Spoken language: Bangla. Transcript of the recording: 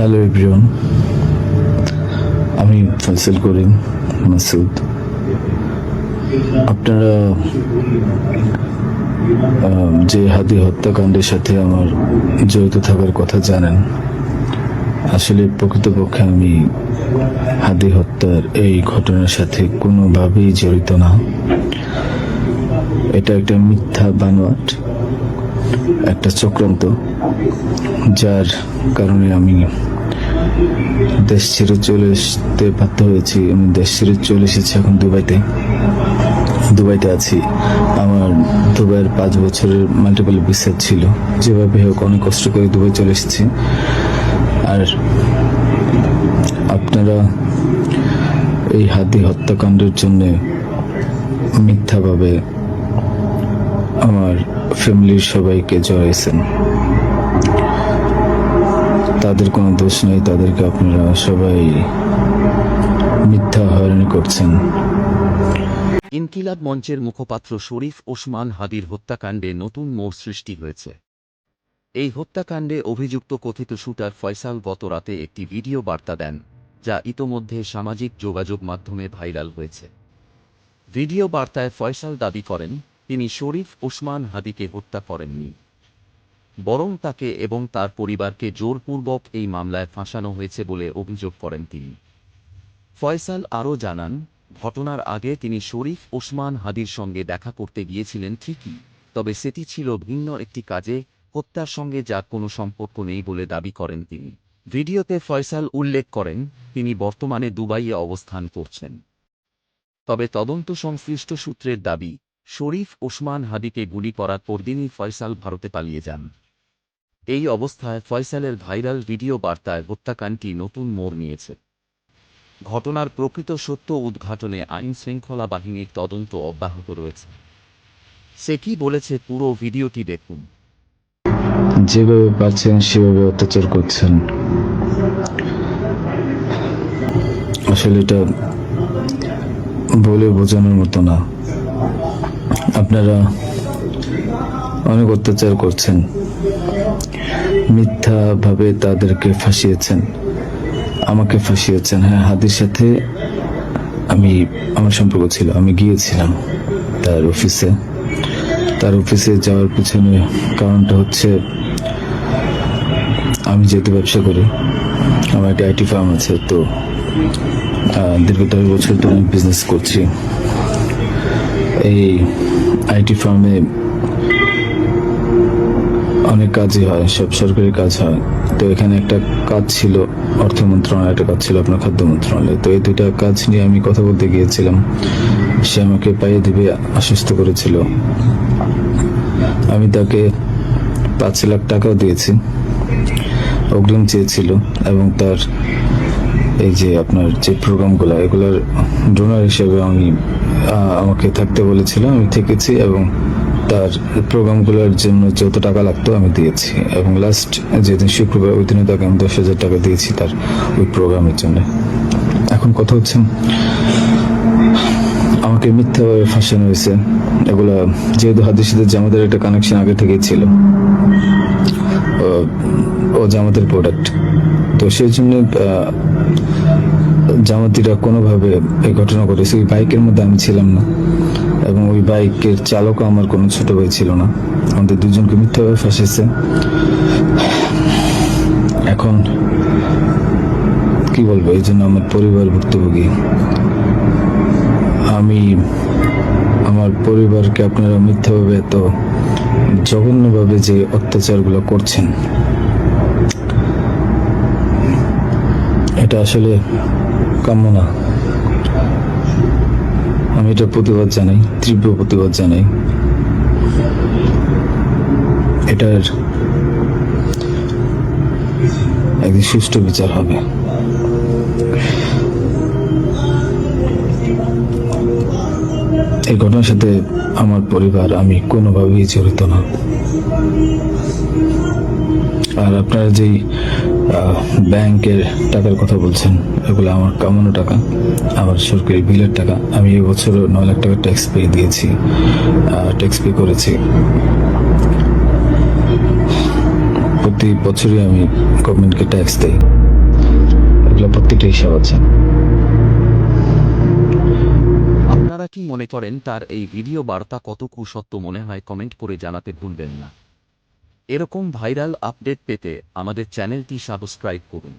হ্যালো এভরিওয়ান আমি ফয়সাল করিম মাসুদ। আপনারা যে হাদি হত্যাকাণ্ডের সাথে আমার জড়িত থাকার কথা জানেন, আসলে প্রকৃতপক্ষে আমি হাদি হত্যার এই ঘটনার সাথে কোনোভাবেই জড়িত না। এটা একটা মিথ্যা বানোয়াট, একটা চক্রান্ত, যার কারণে আমি দেশ ছেড়ে চলে আসতে বাধ্য হয়েছি। আমি দেশ ছেড়ে চলে এসেছি এখন দুবাইতে। দুবাইতে আছি। আমার দুবাইয়ের পাঁচ বছরের মাল্টিপল ভিসা ছিল। যেভাবে হোক অনেক কষ্ট করে দুবাই চলে এসেছি। আর আপনারা এই হাতি হত্যাকাণ্ডের জন্য মিথ্যাভাবে আমার ফ্যামিলির সবাইকে জড়াইছেন। তাদের কোনো দোষ নেই, তাদেরকে আপনারা সবাই মিথ্যা হয়রানি করছেন। ইনকিলাব মঞ্চের মুখপাত্র শরীফ ওসমান হাদির হত্যাকাণ্ডে নতুন মোড় সৃষ্টি হয়েছে। এই হত্যাকাণ্ডে অভিযুক্ত কথিত শুটার ফয়সাল গত রাতে একটি ভিডিও বার্তা দেন, যা ইতোমধ্যে সামাজিক যোগাযোগ মাধ্যমে ভাইরাল হয়েছে। ভিডিও বার্তায় ফয়সাল দাবি করেন, তিনি শরীফ ওসমান হাদিকে হত্যা করেননি। বরং তাকে এবং তার পরিবারকে জোরপূর্বক এই মামলায় ফাঁসানো হয়েছে বলে অভিযোগ করেন তিনি। ফয়সাল আরও জানান, ঘটনার আগে তিনি শরীফ ওসমান হাদির সঙ্গে দেখা করতে গিয়েছিলেন ঠিকই, তবে সেটি ছিল ভিন্ন একটি কাজে, হত্যার সঙ্গে যার কোনো সম্পর্ক নেই বলে দাবি করেন তিনি। ভিডিওতে ফয়সাল উল্লেখ করেন, তিনি বর্তমানে দুবাইয়ে অবস্থান করছেন। তবে তদন্ত সংশ্লিষ্ট সূত্রের দাবি, শরীফ ওসমান হাদিকে গুলি করার পরদিনই ফয়সাল ভারতে পালিয়ে যান। এই অবস্থায় ফয়সালের ভাইরাল ভিডিও বার্তায় হত্যাকাণ্ডটি নতুন মোড় নিয়েছে। ঘটনার প্রকৃত সত্য উদ্ঘাটনে আইন শৃঙ্খলা বাহিনীর তদন্ত অব্যাহত রয়েছে। সে কি বলেছে পুরো ভিডিওটি দেখুন। যেভাবে পাচ্ছেন সেভাবে অত্যাচার করছেন। আসলে এটা বলে বোঝানোর মতো না। আপনারা অনেক অত্যাচার করছেন। মিথ্যাভাবে তাদেরকে ফাঁসিয়েছেন। আমাকে ফাঁসিয়েছেন। হ্যাঁ হাদির সাথে আমি, আমার সম্পর্ক ছিল। আমি গিয়েছিলাম তার অফিসে। তার অফিসে যাওয়ার পিছনে কারণটা হচ্ছে, আমি যেহেতু ব্যবসা করি, আমার একটা আইটি ফার্ম আছে, তো দীর্ঘ দশ বছর ধরে আমি বিজনেস করছি। এই আইটি ফার্মে অনেক কাজই হয়, সব সরকারি কাজ হয়। তো এখানে একটা কাজ ছিল, অর্থ মন্ত্রণালয়, একটা কাজ ছিল আপনার খাদ্য মন্ত্রণালয়। তো এই দুইটা কাজ নিয়ে আমি কথা বলতে গিয়েছিলাম। সে আমাকে পাইয়ে দিবে, আশ্বস্ত করেছিল। আমি তাকে পাঁচ লাখ টাকাও দিয়েছি। অগ্রিম চেয়েছিল এবং তার এই যে আপনার যে প্রোগ্রামগুলো, এগুলোর ডোনার হিসেবে আমি আমাকে থাকতে বলেছিল। আমি থেকেছি এবং তার প্রোগ্রামগুলোর জন্য যত টাকা লাগতো আমি দিয়েছি। এবং লাস্ট যেদিন শুক্রবার, ওই দিনে তাকে আমি দশ হাজার টাকা দিয়েছি তার ওই প্রোগ্রামের জন্য। এখন কথা হচ্ছে, আমাকে মিথ্যাভাবে ফাঁসানো হয়েছে। এগুলো যেহেতু হাদির সাথে একটা কানেকশন আগে থেকেই ছিল। ও- জামাতের প্রোডাক্ট তো সেই জন্য জামাতিরা কোনোভাবে এই ঘটনা ঘটেছে। ওই বাইকের মধ্যে আমি ছিলাম না। এবং ওই বাইকের চালকও আমার কোনো ছোট ভাই ছিল না। আমাদের দুজনকে মিথ্যাভাবে ফাঁসিয়েছে। এখন কি বলব, এই জন্য আমার পরিবার ভুক্তভোগী। আমি, আমার পরিবারকে আপনারা মিথ্যাভাবে এত জঘন্যভাবে যে অত্যাচারগুলো করছেন, এটা আসলে কাম্য না। প্রতিবাদ জানাই, তীব্র প্রতিবাদ জানাই। এটার একদিন সুষ্ঠু বিচার হবে। এই ঘটনার সাথে আমার পরিবার, আমি কোনোভাবেই জড়িত না। আর আপনারা যেই ব্যাংকের টাকার কথা বলছেন। এগুলো আমার কামানো টাকা, আমার সরকারি বিলের টাকা। আমি এবছর নয় লাখ টাকা ট্যাক্স পে দিয়েছি ট্যাক্স পে করেছি। প্রতি বছরই আমি গভর্নমেন্টকে ট্যাক্স দিই। এগুলো প্রত্যেকটা হিসাব আছে। আপনারা কি মনে করেন তার এই ভিডিও বার্তা কতটুকু সত্য মনে হয়? কমেন্ট করে জানাতে ভুলবেন না। এরকম ভাইরাল আপডেট পেতে আমাদের চ্যানেলটি সাবস্ক্রাইব করুন।